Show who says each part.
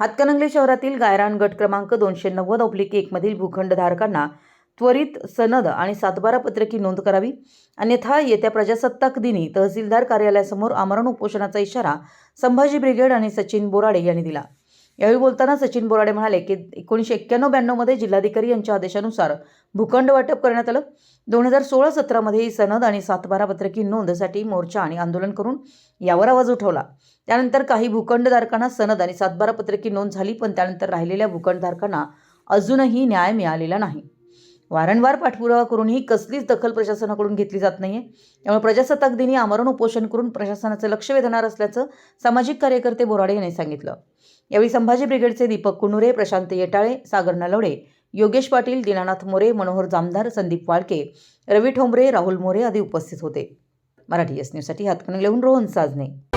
Speaker 1: हातकणंगले शहरातील गायरान गट क्रमांक दोनशे नव्वद ऑब्लिक एकमधील भूखंडधारकांना त्वरित सनद आणि सातबारा पत्रकी नोंद करावी. अन्यथा येत्या प्रजासत्ताक दिनी तहसीलदार कार्यालयासमोर आमरण उपोषणाचा इशारा संभाजी ब्रिगेड आणि सचिन बोराडे यांनी दिला. यावेळी बोलताना सचिन बोराडे म्हणाले की एकोणीसशे एक्क्याण्णव ब्याण्णवमध्ये जिल्हाधिकारी यांच्या आदेशानुसार भूखंड वाटप करण्यात आलं. दोन हजार सोळा सतरामध्ये ही सनद आणि सातबारा पत्रकी नोंदसाठी मोर्चा आणि आंदोलन करून यावर आवाज उठवला. त्यानंतर काही भूखंडधारकांना सनद आणि सातबारा पत्रकी नोंद झाली पण त्यानंतर राहिलेल्या भूखंडधारकांना अजूनही न्याय मिळालेला नाही. वारंवार पाठपुरावा करूनही कसलीच दखल प्रशासनाकडून घेतली जात नाहीये. त्यामुळे प्रजासत्ताक दिनी आमरण उपोषण करून प्रशासनाचं लक्ष वेधणार असल्याचं सामाजिक कार्यकर्ते बोराडे यांनी सांगितलं. यावेळी संभाजी ब्रिगेडचे दीपक कुनुरे प्रशांत येटाळे सागर नलवडे योगेश पाटील दीनानाथ मोरे मनोहर जामदार संदीप वाळके रवी ठोंबरे राहुल मोरे आदी उपस्थित होते. मराठी एस न्यूजसाठी हातकणंगलेहून रोहन साजने.